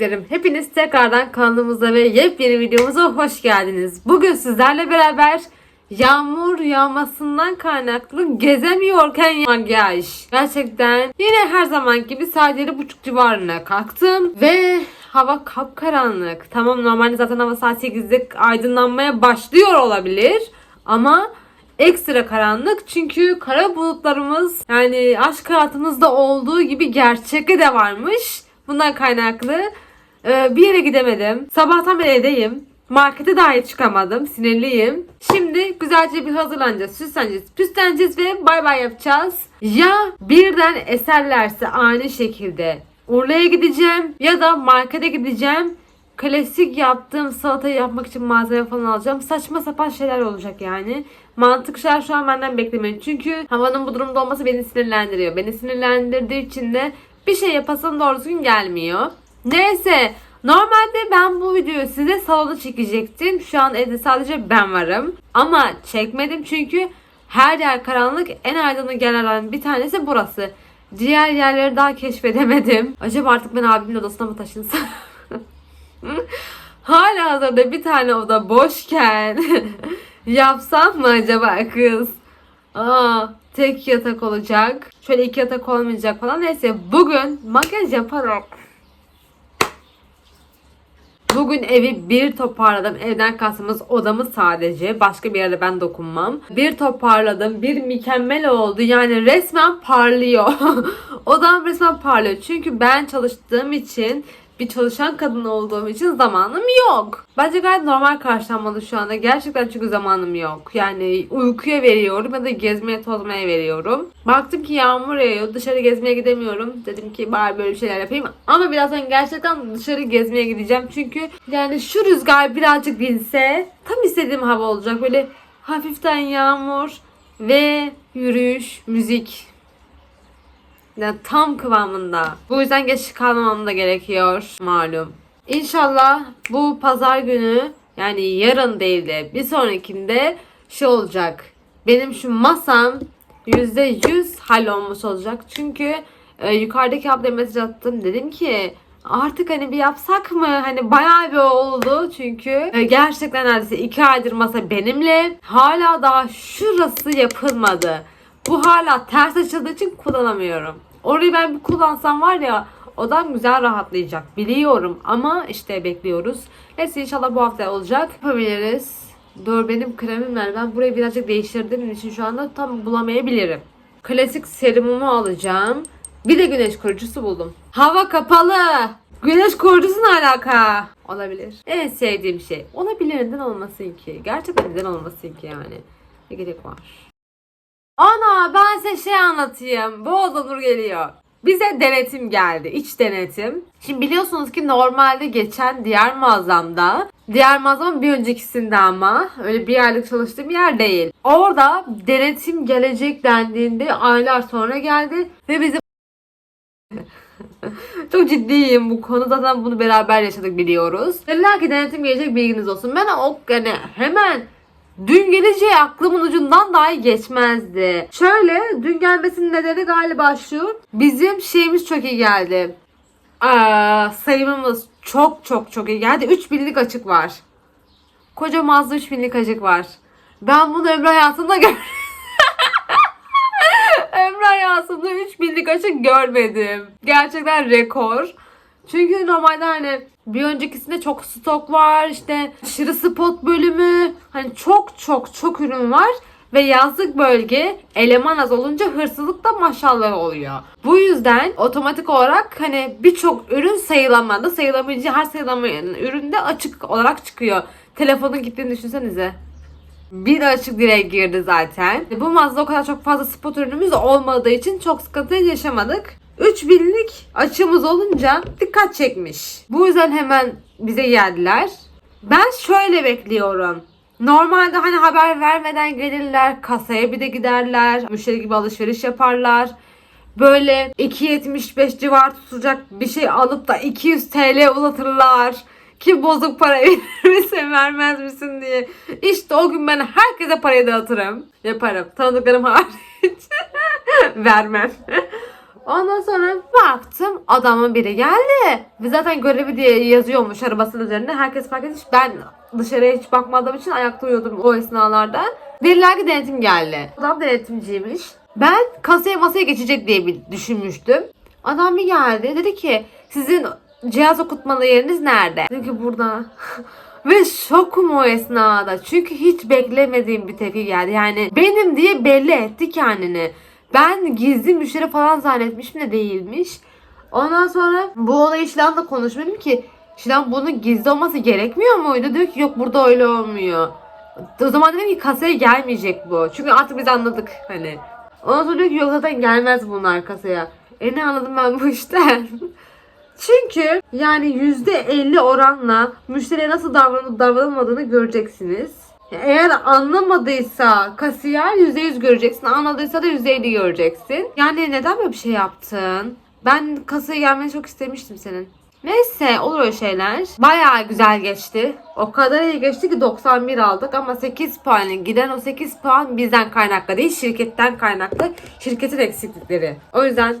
bebeklerim. Hepiniz tekrardan kanalımıza ve yepyeni videomuza hoş geldiniz. Bugün sizlerle beraber yağmur yağmasından kaynaklı gezemiyorken makyaj. Gerçekten yine her zaman gibi saat yedi buçuk civarına kalktım ve hava kapkaranlık. Tamam normalde zaten hava saat 8'de aydınlanmaya başlıyor olabilir ama ekstra karanlık çünkü kara bulutlarımız yani aşk hayatımızda olduğu gibi gerçekte de varmış. Bundan kaynaklı e, bir yere gidemedim. Sabahtan beri evdeyim. Markete dahi çıkamadım. Sinirliyim. Şimdi güzelce bir hazırlanacağız. Süsleneceğiz. Püsleneceğiz ve bay bay yapacağız. Ya birden eserlerse aynı şekilde Urla'ya gideceğim ya da markete gideceğim. Klasik yaptığım salatayı yapmak için malzeme falan alacağım. Saçma sapan şeyler olacak yani. Mantık şeyler şu an benden beklemeyin. Çünkü havanın bu durumda olması beni sinirlendiriyor. Beni sinirlendirdiği için de bir şey yapasım doğru düzgün gelmiyor. Neyse Normalde ben bu videoyu size salonda çekecektim. Şu an evde sadece ben varım. Ama çekmedim çünkü her yer karanlık. En aydınlık yerlerden bir tanesi burası. Diğer yerleri daha keşfedemedim. Acaba artık ben abimin odasına mı taşınsam? Hala hazırda bir tane oda boşken yapsam mı acaba kız? Aa, tek yatak olacak. Şöyle iki yatak olmayacak falan. Neyse bugün makyaj yaparak Bugün evi bir toparladım. Evden kastımız odamı sadece. Başka bir yerde ben dokunmam. Bir toparladım. Bir mükemmel oldu. Yani resmen parlıyor. Odam resmen parlıyor. Çünkü ben çalıştığım için bir çalışan kadın olduğum için zamanım yok. Bence gayet normal karşılanmalı şu anda. Gerçekten çünkü zamanım yok. Yani uykuya veriyorum ya da gezmeye tozmaya veriyorum. Baktım ki yağmur yağıyor. Dışarı gezmeye gidemiyorum. Dedim ki bari böyle şeyler yapayım. Ama birazdan gerçekten dışarı gezmeye gideceğim. Çünkü yani şu rüzgar birazcık dinse tam istediğim hava olacak. Böyle hafiften yağmur ve yürüyüş, müzik. Yani tam kıvamında. Bu yüzden geç kalmamam da gerekiyor malum. İnşallah bu pazar günü yani yarın değil de bir sonrakinde şey olacak. Benim şu masam %100 hallolmuş olacak. Çünkü e, yukarıdaki ablaya mesaj attım. Dedim ki artık hani bir yapsak mı? Hani bayağı bir oldu çünkü e, gerçekten neredeyse iki aydır masa benimle. Hala daha şurası yapılmadı. Bu hala ters açıldığı için kullanamıyorum. Orayı ben bir kullansam var ya odam güzel rahatlayacak. Biliyorum ama işte bekliyoruz. Neyse inşallah bu hafta olacak. Yapabiliriz. Dur benim kremim var. Ben burayı birazcık değiştirdiğim için şu anda tam bulamayabilirim. Klasik serumumu alacağım. Bir de güneş koruyucusu buldum. Hava kapalı. Güneş koruyucusu ne alaka? Olabilir. En sevdiğim şey. Olabilir neden olmasın ki? Gerçekten neden olmasın ki yani? Ne gerek var? Ana ben size şey anlatayım. Boğaz'a Nur geliyor. Bize denetim geldi. iç denetim. Şimdi biliyorsunuz ki normalde geçen diğer mağazamda Diğer mağazamın bir öncekisinde ama öyle bir aylık çalıştığım yer değil. Orada denetim gelecek dendiğinde aylar sonra geldi ve bizi çok ciddiyim bu konuda zaten bunu beraber yaşadık biliyoruz. Dediler ki denetim gelecek bilginiz olsun. Ben o yani hemen Dün geleceği aklımın ucundan dahi geçmezdi. Şöyle dün gelmesinin nedeni galiba şu. Bizim şeyimiz çok iyi geldi. Aa, sayımımız çok çok çok iyi geldi. 3000'lik açık var. Koca mazda 3000'lik açık var. Ben bunu ömrü hayatımda gör ömrü hayatımda 3000'lik açık görmedim. Gerçekten rekor. Çünkü normalde hani bir öncekisinde çok stok var. işte aşırı spot bölümü. Hani çok çok çok ürün var. Ve yazlık bölge eleman az olunca hırsızlık da maşallah oluyor. Bu yüzden otomatik olarak hani birçok ürün sayılamadı. Sayılamayacağı her sayılamayan ürün de açık olarak çıkıyor. Telefonun gittiğini düşünsenize. Bir açık direğe girdi zaten. Bu mağazada o kadar çok fazla spot ürünümüz olmadığı için çok sıkıntı yaşamadık. 3000'lik açığımız olunca dikkat çekmiş. Bu yüzden hemen bize geldiler. Ben şöyle bekliyorum. Normalde hani haber vermeden gelirler, kasaya bir de giderler, müşteri gibi alışveriş yaparlar. Böyle 2.75 civar tutacak bir şey alıp da 200 TL uzatırlar. Ki bozuk para verir misin vermez misin diye. İşte o gün ben herkese parayı dağıtırım. Yaparım. Tanıdıklarım hariç. Vermem. Ondan sonra baktım adamın biri geldi. Ve zaten görevi diye yazıyormuş arabasının üzerinde. Herkes fark etmiş. Ben dışarıya hiç bakmadığım için ayakta uyuyordum o esnalarda. Dediler ki denetim geldi. Adam denetimciymiş. Ben kasaya masaya geçecek diye bir düşünmüştüm. Adam bir geldi. Dedi ki sizin cihaz okutmalı yeriniz nerede? Dedim ki burada. Ve şokum o esnada. Çünkü hiç beklemediğim bir tepki geldi. Yani benim diye belli etti kendini. Ben gizli müşteri falan zannetmişim de değilmiş. Ondan sonra bu olayı Şilan'la konuşmadım ki Şilan bunun gizli olması gerekmiyor muydu? Diyor ki yok burada öyle olmuyor. O zaman dedim ki kasaya gelmeyecek bu. Çünkü artık biz anladık hani. Ondan sonra diyor ki yok zaten gelmez bunlar kasaya. E ne anladım ben bu işten? Çünkü yani %50 oranla müşteriye nasıl davranıp davranılmadığını göreceksiniz. Eğer anlamadıysa kasiyer %100 göreceksin. Anladıysa da %50 göreceksin. Yani neden böyle bir şey yaptın? Ben kasaya gelmeni çok istemiştim senin. Neyse olur öyle şeyler. Bayağı güzel geçti. O kadar iyi geçti ki 91 aldık ama 8 puanın giden o 8 puan bizden kaynaklı değil şirketten kaynaklı. Şirketin eksiklikleri. O yüzden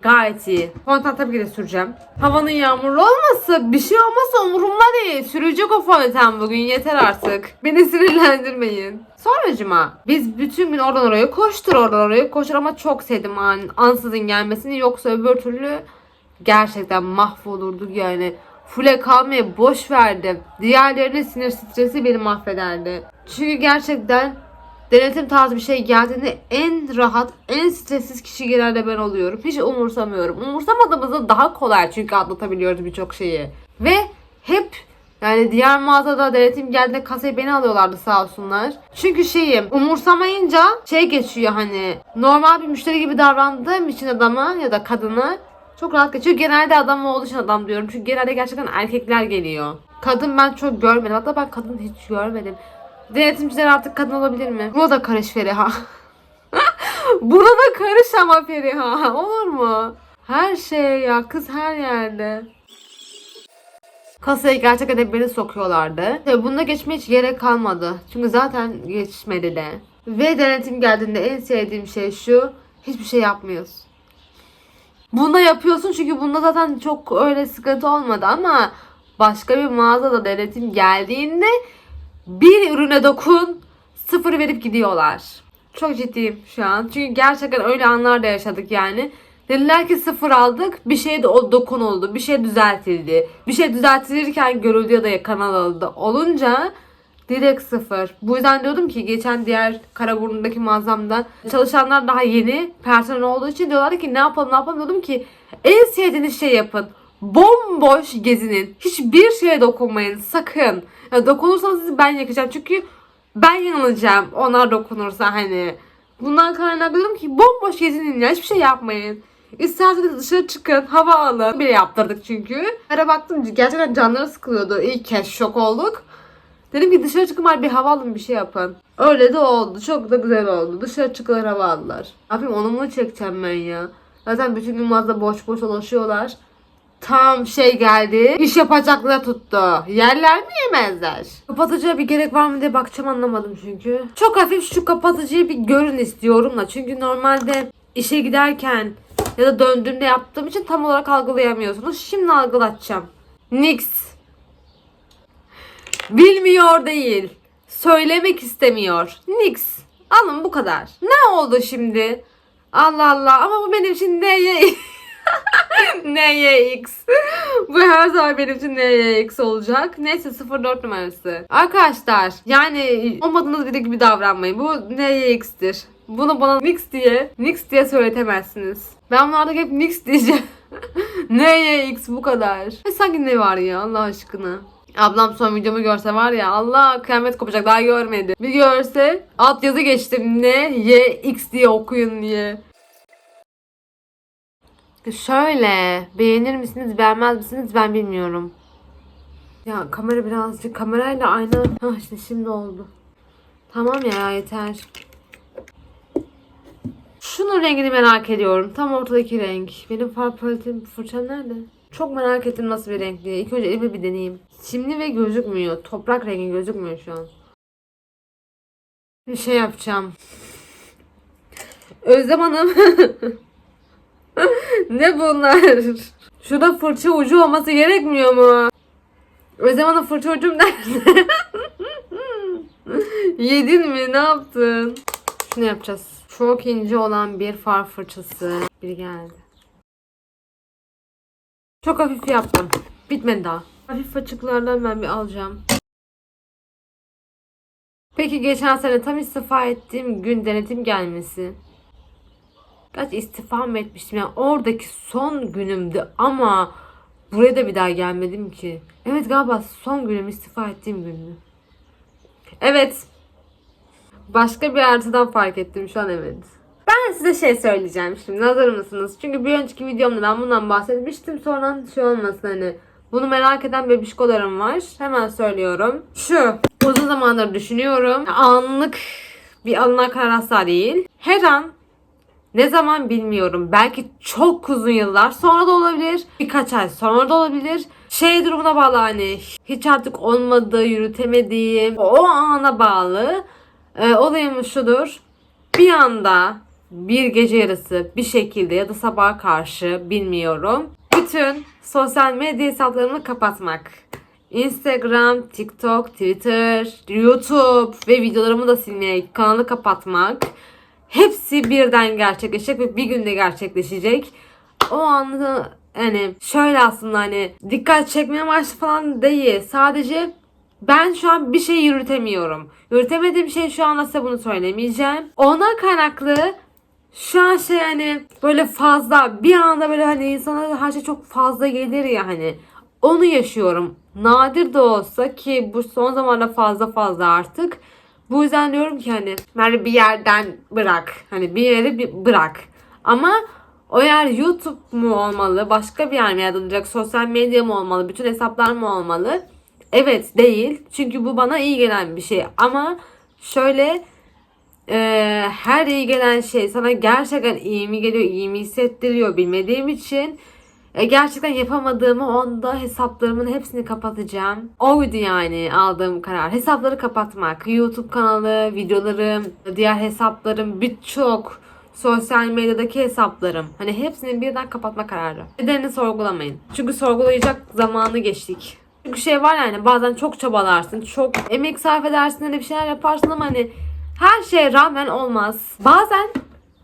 Gayet iyi. Fondöten tabii ki de süreceğim. Havanın yağmurlu olması bir şey olmazsa umurumda değil. Sürecek o fondöten bugün yeter artık. Beni sinirlendirmeyin. Sonracıma biz bütün gün oradan oraya koştur oradan oraya koştur ama çok sevdim an, ansızın gelmesini yoksa öbür türlü gerçekten mahvolurduk yani. Fule kalmaya boş verdim. Diğerlerinin sinir stresi beni mahvederdi. Çünkü gerçekten denetim tarzı bir şey geldiğinde en rahat, en stressiz kişi genelde ben oluyorum. Hiç umursamıyorum. Umursamadığımızda daha kolay çünkü atlatabiliyoruz birçok şeyi. Ve hep yani diğer mağazada denetim geldiğinde kasayı beni alıyorlardı sağ olsunlar. Çünkü şeyim umursamayınca şey geçiyor hani normal bir müşteri gibi davrandığım için adama ya da kadına çok rahat geçiyor. Genelde adam olduğu için adam diyorum. Çünkü genelde gerçekten erkekler geliyor. Kadın ben çok görmedim. Hatta ben kadın hiç görmedim. Denetimciler artık kadın olabilir mi? Buna da karış Feriha. Buna da karış ama Feriha. Olur mu? Her şey ya. Kız her yerde. Kasaya hep beni sokuyorlardı. Ve bunda geçmeye hiç gerek kalmadı. Çünkü zaten geçmedi de. Ve denetim geldiğinde en sevdiğim şey şu. Hiçbir şey yapmıyoruz. Bunda yapıyorsun çünkü bunda zaten çok öyle sıkıntı olmadı ama başka bir mağazada denetim geldiğinde bir ürüne dokun sıfır verip gidiyorlar. Çok ciddiyim şu an. Çünkü gerçekten öyle anlar da yaşadık yani. Dediler ki sıfır aldık. Bir şey de dokun oldu. Bir şey düzeltildi. Bir şey düzeltilirken görüldü ya da kanal alındı. Olunca direkt sıfır. Bu yüzden diyordum ki geçen diğer Karaburun'daki mağazamda çalışanlar daha yeni personel olduğu için diyorlardı ki ne yapalım ne yapalım diyordum ki en sevdiğiniz şey yapın. Bomboş gezinin. Hiçbir şeye dokunmayın sakın. Ya dokunursanız sizi ben yakacağım çünkü ben yanılacağım onlar dokunursa hani. Bundan kaynaklı diyorum ki bomboş gezinin ya hiçbir şey yapmayın. İsterseniz dışarı çıkın, hava alın. Bir yaptırdık çünkü. Ara baktım gerçekten canları sıkılıyordu. İlk kez şok olduk. Dedim ki dışarı çıkın bari bir hava alın bir şey yapın. Öyle de oldu. Çok da güzel oldu. Dışarı çıkılar hava aldılar. Ne yapayım onu mu çekeceğim ben ya? Zaten bütün gün mağazada boş boş dolaşıyorlar. Tam şey geldi. İş yapacaklığa tuttu. Yerler mi yemezler? Kapatıcıya bir gerek var mı diye bakacağım anlamadım çünkü. Çok hafif şu kapatıcıyı bir görün istiyorum da. Çünkü normalde işe giderken ya da döndüğümde yaptığım için tam olarak algılayamıyorsunuz. Şimdi algılatacağım. Nix. Bilmiyor değil. Söylemek istemiyor. Nix. Alın bu kadar. Ne oldu şimdi? Allah Allah ama bu benim için neye NYX. Bu her zaman benim için NYX olacak. Neyse 04 numarası. Arkadaşlar yani olmadığınız biri gibi davranmayın. Bu NYX'tir. Bunu bana Nix diye, Nix diye söyletemezsiniz. Ben bunlarda hep Nix diyeceğim. NYX bu kadar. E sanki ne var ya Allah aşkına. Ablam son videomu görse var ya Allah kıyamet kopacak daha görmedi. Bir görse alt yazı geçtim ne Y X diye okuyun diye. Şöyle beğenir misiniz beğenmez misiniz ben bilmiyorum. Ya kamera birazcık kamerayla aynı. Hah işte şimdi oldu. Tamam ya yeter. Şunun rengini merak ediyorum. Tam ortadaki renk. Benim far paletim fırçam nerede? Çok merak ettim nasıl bir renk diye. İlk önce elime bir deneyeyim. Simli ve gözükmüyor. Toprak rengi gözükmüyor şu an. Bir şey yapacağım. Özlem Hanım. ne bunlar? Şurada fırça ucu olması gerekmiyor mu? O zaman fırça ucum nerede? Yedin mi? Ne yaptın? Şunu yapacağız. Çok ince olan bir far fırçası. Biri geldi. Çok hafif yaptım. Bitmedi daha. Hafif açıklardan ben bir alacağım. Peki geçen sene tam istifa ettiğim gün denetim gelmesi. Kaç istifa mı etmiştim yani oradaki son günümdü ama buraya da bir daha gelmedim ki. Evet galiba son günüm istifa ettiğim gündü. Evet. Başka bir artıdan fark ettim şu an evet. Ben size şey söyleyeceğim şimdi hazır mısınız? Çünkü bir önceki videomda ben bundan bahsetmiştim sonra şey olmasın hani. Bunu merak eden bebişkolarım var. Hemen söylüyorum. Şu. Uzun zamandır düşünüyorum. Anlık bir alınan karar asla değil. Her an ne zaman bilmiyorum. Belki çok uzun yıllar sonra da olabilir. Birkaç ay sonra da olabilir. Şey durumuna bağlı hani hiç artık olmadığı, yürütemediğim o ana bağlı. Ee, olayımız şudur. Bir anda bir gece yarısı bir şekilde ya da sabaha karşı bilmiyorum. Bütün sosyal medya hesaplarımı kapatmak. Instagram, TikTok, Twitter, YouTube ve videolarımı da silmek, kanalı kapatmak. Hepsi birden gerçekleşecek ve bir günde gerçekleşecek. O anda hani şöyle aslında hani dikkat çekmeye amaçlı falan değil. Sadece ben şu an bir şey yürütemiyorum. Yürütemediğim şey şu anda size bunu söylemeyeceğim. Ona kaynaklı şu an şey hani böyle fazla bir anda böyle hani insana her şey çok fazla gelir ya hani onu yaşıyorum. Nadir de olsa ki bu son zamanlarda fazla fazla artık. Bu yüzden diyorum ki hani Merve bir yerden bırak. Hani bir yeri bir bırak. Ama o yer YouTube mu olmalı? Başka bir yer mi yaratılacak? Sosyal medya mı olmalı? Bütün hesaplar mı olmalı? Evet değil. Çünkü bu bana iyi gelen bir şey. Ama şöyle e, her iyi gelen şey sana gerçekten iyi mi geliyor, iyi mi hissettiriyor bilmediğim için e, gerçekten yapamadığımı onda hesaplarımın hepsini kapatacağım. Oydu yani aldığım karar. Hesapları kapatmak. YouTube kanalı, videolarım, diğer hesaplarım, birçok sosyal medyadaki hesaplarım. Hani hepsini birden kapatma kararı. Nedenini sorgulamayın. Çünkü sorgulayacak zamanı geçtik. Çünkü şey var yani bazen çok çabalarsın, çok emek sarf edersin, hani bir şeyler yaparsın ama hani her şeye rağmen olmaz. Bazen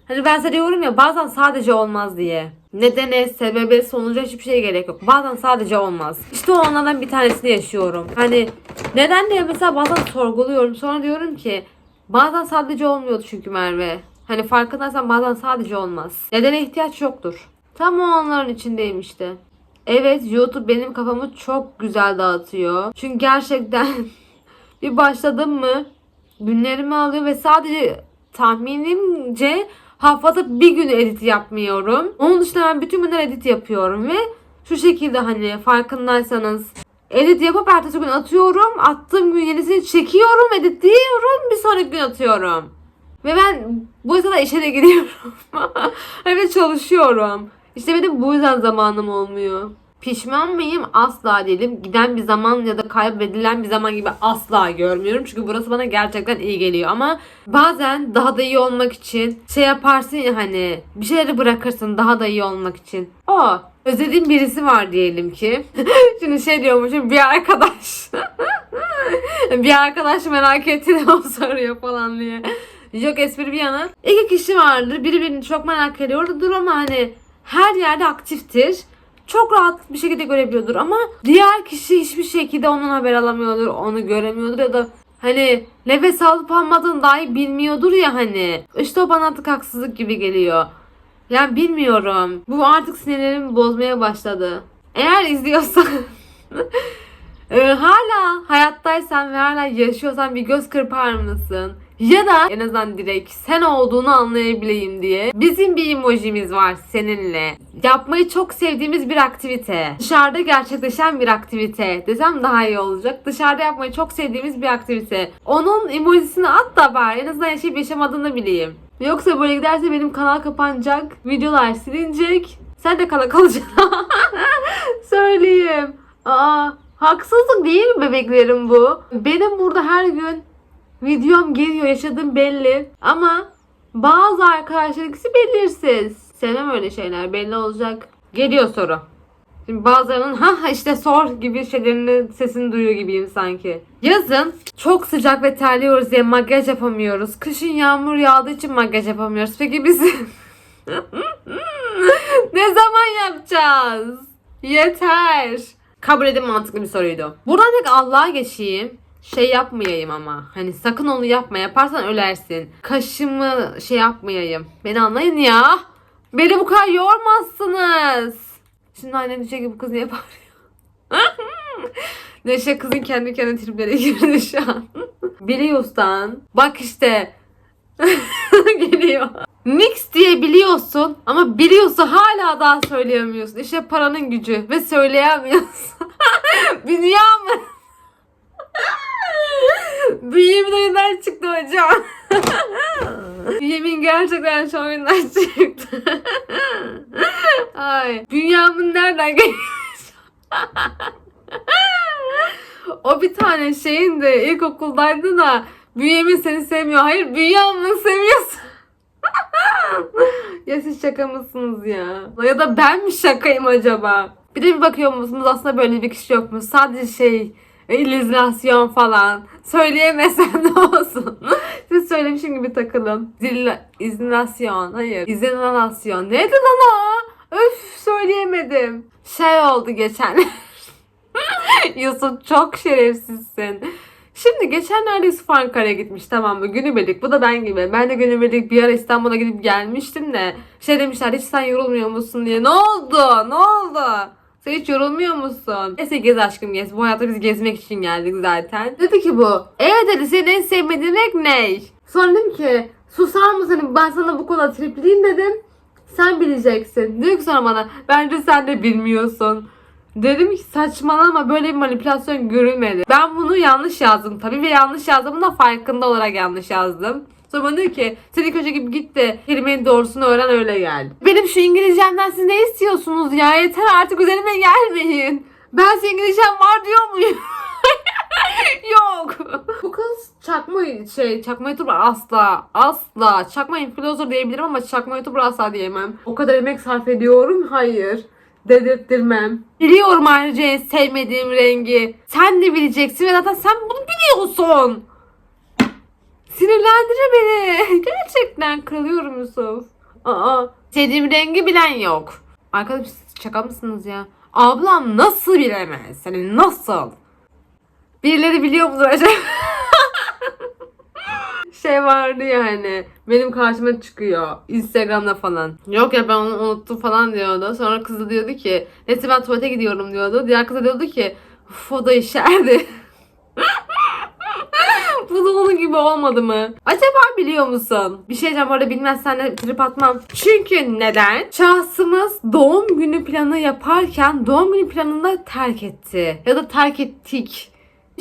Hani ben size diyorum ya bazen sadece olmaz diye. Nedene, sebebe, sonuca hiçbir şey gerek yok. Bazen sadece olmaz. İşte o anlardan bir tanesini yaşıyorum. Hani neden diye mesela bazen sorguluyorum. Sonra diyorum ki bazen sadece olmuyordu çünkü Merve. Hani farkındaysan bazen sadece olmaz. Nedene ihtiyaç yoktur. Tam o anların içindeyim işte. Evet YouTube benim kafamı çok güzel dağıtıyor. Çünkü gerçekten bir başladım mı günlerimi alıyor ve sadece tahminimce haftada bir gün edit yapmıyorum. Onun dışında ben bütün günler edit yapıyorum ve şu şekilde hani farkındaysanız edit yapıp ertesi gün atıyorum. Attığım gün yenisini çekiyorum, editliyorum. Bir sonraki gün atıyorum. Ve ben bu yüzden işe de gidiyorum. ve çalışıyorum. İşte benim bu yüzden zamanım olmuyor. Pişman mıyım? Asla değilim. Giden bir zaman ya da kaybedilen bir zaman gibi asla görmüyorum. Çünkü burası bana gerçekten iyi geliyor. Ama bazen daha da iyi olmak için şey yaparsın ya hani bir şeyleri bırakırsın daha da iyi olmak için. O özlediğim birisi var diyelim ki. Şimdi şey diyormuşum bir arkadaş. bir arkadaş merak etti de o soruyor falan diye. Yok espri bir yana. İki kişi vardır. Biri birini çok merak ediyordur ama hani her yerde aktiftir çok rahat bir şekilde görebiliyordur ama diğer kişi hiçbir şekilde ondan haber alamıyordur, onu göremiyordur ya da hani nefes alıp almadığını dahi bilmiyordur ya hani. İşte o bana artık haksızlık gibi geliyor. Yani bilmiyorum. Bu artık sinirlerimi bozmaya başladı. Eğer izliyorsan e, hala hayattaysan ve hala yaşıyorsan bir göz kırpar mısın? Ya da en azından direkt sen olduğunu anlayabileyim diye bizim bir emojimiz var seninle. Yapmayı çok sevdiğimiz bir aktivite. Dışarıda gerçekleşen bir aktivite desem daha iyi olacak. Dışarıda yapmayı çok sevdiğimiz bir aktivite. Onun emojisini at da bari en azından yaşayıp yaşamadığını bileyim. Yoksa böyle giderse benim kanal kapanacak. Videolar silinecek. Sen de kala kalacaksın. Söyleyeyim. Aa, haksızlık değil mi bebeklerim bu? Benim burada her gün videom geliyor yaşadığım belli. Ama bazı arkadaşlar ikisi belirsiz. Sevmem öyle şeyler. Belli olacak. Geliyor soru. Şimdi bazılarının ha işte sor gibi şeylerini sesini duyuyor gibiyim sanki. Yazın çok sıcak ve terliyoruz diye makyaj yapamıyoruz. Kışın yağmur yağdığı için makyaj yapamıyoruz. Peki biz ne zaman yapacağız? Yeter. Kabul edin mantıklı bir soruydu. Buradan tek Allah'a geçeyim. Şey yapmayayım ama. Hani sakın onu yapma. Yaparsan ölersin. Kaşımı şey yapmayayım. Beni anlayın ya. Beni bu kadar yormazsınız. Şimdi annem diyecek ki bu kız niye bağırıyor? Neşe kızın kendi kendine triplere girdi şu an. Biliyorsan. Bak işte. Geliyor. Mix diye biliyorsun ama biliyorsa hala daha söyleyemiyorsun. İşte paranın gücü ve söyleyemiyorsun. Dünya mı? Bünyamin oyundan çıktı hocam. Bünyamin gerçekten şu oyundan çıktı. Ay. Bünyamin nereden gelmiş? o bir tane şeyin de ilkokuldaydı da Bünyamin seni sevmiyor. Hayır Bünyamin seviyorsun. ya siz şaka mısınız ya? Ya da ben mi şakayım acaba? Bir de bir bakıyor musunuz aslında böyle bir kişi yokmuş. Sadece şey illüzinasyon falan. Söyleyemesen ne olsun? Siz söylemişim gibi takılın. Zilla, izinasyon. Hayır. İzinasyon. Neydi lan o? Öf söyleyemedim. Şey oldu geçen. Yusuf çok şerefsizsin. Şimdi geçenlerde Yusuf Ankara'ya gitmiş tamam mı? Günübirlik. Bu da ben gibi. Ben de günübirlik bir ara İstanbul'a gidip gelmiştim de. Şey demişler hiç sen yorulmuyor musun diye. Ne oldu? Ne oldu? Sen hiç yorulmuyor musun? Neyse gez aşkım gez. Bu hayatta biz gezmek için geldik zaten. Dedi ki bu. Evet dedi senin en sevmediğin renk ne? Sonra dedim ki susar mısın? Hani Ben sana bu konuda tripliyim dedim. Sen bileceksin. Diyor ki sonra bana bence sen de bilmiyorsun. Dedim ki saçmalama böyle bir manipülasyon görülmedi. Ben bunu yanlış yazdım tabii ve yanlış yazdığımın da farkında olarak yanlış yazdım. Sonra bana diyor ki sen ilk önce gibi git de kelimenin doğrusunu öğren öyle gel. Benim şu İngilizcemden siz ne istiyorsunuz ya? Yeter artık üzerime gelmeyin. Ben size İngilizcem var diyor muyum? Yok. Bu kız çakma şey çakma youtuber asla asla çakma influencer diyebilirim ama çakma youtuber asla diyemem. O kadar emek sarf ediyorum hayır. Dedirttirmem. Biliyorum ayrıca en sevmediğim rengi. Sen de bileceksin ve zaten sen bunu biliyorsun. Sinirlendirme beni. Gerçekten kırılıyorum Yusuf. Aa, sevdiğim rengi bilen yok. Arkadaş şaka mısınız ya? Ablam nasıl bilemez? Senin nasıl? Birileri biliyor mudur acaba? şey vardı ya hani benim karşıma çıkıyor Instagram'da falan. Yok ya ben onu unuttum falan diyordu. Sonra kız da diyordu ki neyse ben tuvalete gidiyorum diyordu. Diğer kız da diyordu ki uf o da işerdi. Bu da onun gibi olmadı mı? Acaba biliyor musun? Bir şey diyeceğim orada bilmezsen de trip atmam. Çünkü neden? Şahsımız doğum günü planı yaparken doğum günü planını terk etti. Ya da terk ettik.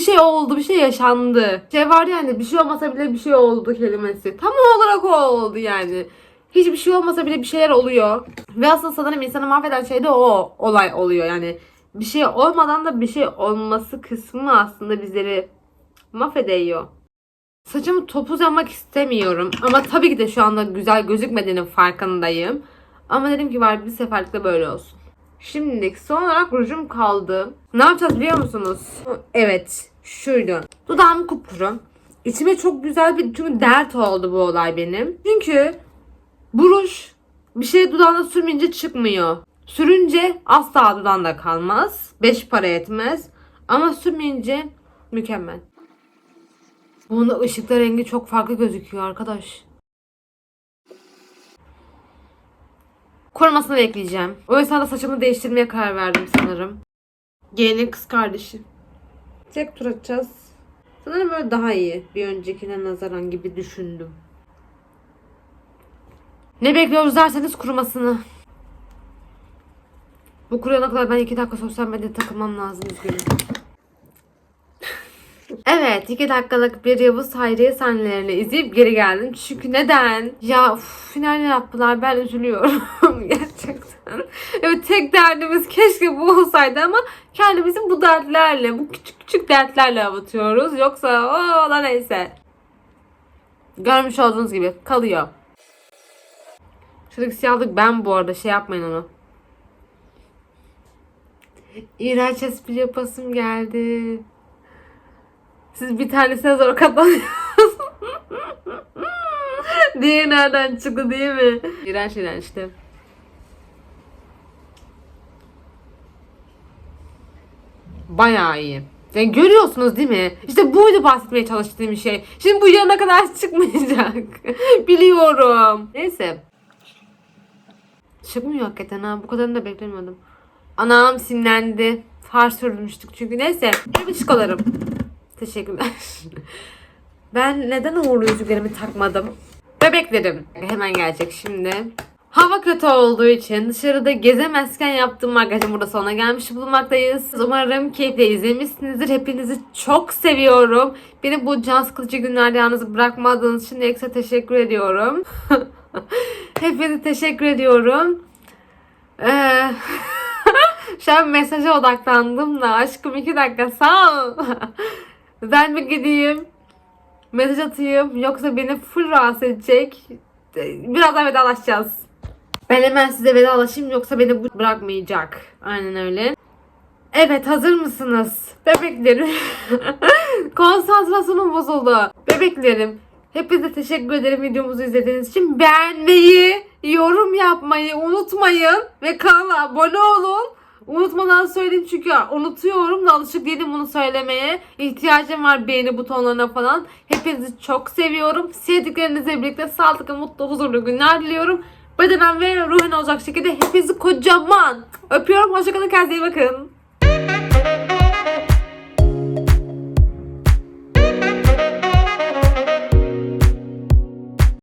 Bir şey oldu, bir şey yaşandı. Şey var yani bir şey olmasa bile bir şey oldu kelimesi. Tam olarak o oldu yani. Hiçbir şey olmasa bile bir şeyler oluyor. Ve aslında sanırım insanı mahveden şey de o olay oluyor yani. Bir şey olmadan da bir şey olması kısmı aslında bizleri mahvediyor. Saçımı topuz yapmak istemiyorum. Ama tabii ki de şu anda güzel gözükmediğinin farkındayım. Ama dedim ki var bir seferlikte böyle olsun. Şimdilik son olarak rujum kaldı. Ne yapacağız biliyor musunuz? Evet. Şuydu. Dudağım kupkuru. İçime çok güzel bir çünkü dert oldu bu olay benim. Çünkü bu ruj bir şey dudağına sürmeyince çıkmıyor. Sürünce asla dudağında kalmaz. Beş para etmez. Ama sürmeyince mükemmel. Bunda ışıkta rengi çok farklı gözüküyor arkadaş. Kurumasını bekleyeceğim. O yüzden de saçımı değiştirmeye karar verdim sanırım. Yeğenin kız kardeşi. Tek tur atacağız. Sanırım böyle daha iyi. Bir öncekine nazaran gibi düşündüm. Ne bekliyoruz derseniz kurumasını. Bu kuruyana kadar ben iki dakika sosyal medyada takılmam lazım üzgünüm. Evet, iki dakikalık bir Yavuz Hayriye sahnelerini izleyip geri geldim. Çünkü neden? Ya uf, final yaptılar ben üzülüyorum gerçekten. Evet tek derdimiz keşke bu olsaydı ama kendimizi bu dertlerle, bu küçük küçük dertlerle avutuyoruz. Yoksa o da neyse. Görmüş olduğunuz gibi kalıyor. Şuradaki siyahlık ben bu arada şey yapmayın onu. İğrenç espri yapasım geldi. Siz bir tanesine zor katlanıyorsunuz. Diğeri nereden çıktı değil mi? İğrenç iğrençti. Bayağı iyi. Yani görüyorsunuz değil mi? İşte buydu bahsetmeye çalıştığım şey. Şimdi bu yarına kadar çıkmayacak. Biliyorum. Neyse. Çıkmıyor hakikaten ha. Bu kadarını da beklemiyordum. Anam sinirlendi. Far sürmüştük çünkü. Neyse. Bir çıkalarım. Teşekkürler. ben neden uğurlu yüzüklerimi takmadım? Bebeklerim. Hemen gelecek şimdi. Hava kötü olduğu için dışarıda gezemezken yaptığım makyajın burada sonuna gelmiş bulunmaktayız. Umarım keyifle izlemişsinizdir. Hepinizi çok seviyorum. Beni bu can sıkıcı günlerde yalnız bırakmadığınız için ekstra teşekkür ediyorum. Hepinize teşekkür ediyorum. Ee, şu an mesaja odaklandım da aşkım iki dakika sağ ol. ben mi gideyim? Mesaj atayım yoksa beni full rahatsız edecek. Birazdan vedalaşacağız. Ben hemen size vedalaşayım yoksa beni bu bırakmayacak. Aynen öyle. Evet hazır mısınız? Bebeklerim. Konsantrasyonum bozuldu. Bebeklerim. Hepinize teşekkür ederim videomuzu izlediğiniz için. Beğenmeyi, yorum yapmayı unutmayın. Ve kanala abone olun. Unutmadan söyleyeyim çünkü unutuyorum da alışık değilim bunu söylemeye. İhtiyacım var beğeni butonlarına falan. Hepinizi çok seviyorum. Sevdiklerinizle birlikte sağlıklı, mutlu, huzurlu günler diliyorum. Bedenen ve ruhen olacak şekilde hepinizi kocaman öpüyorum. Hoşçakalın. Kendinize iyi bakın.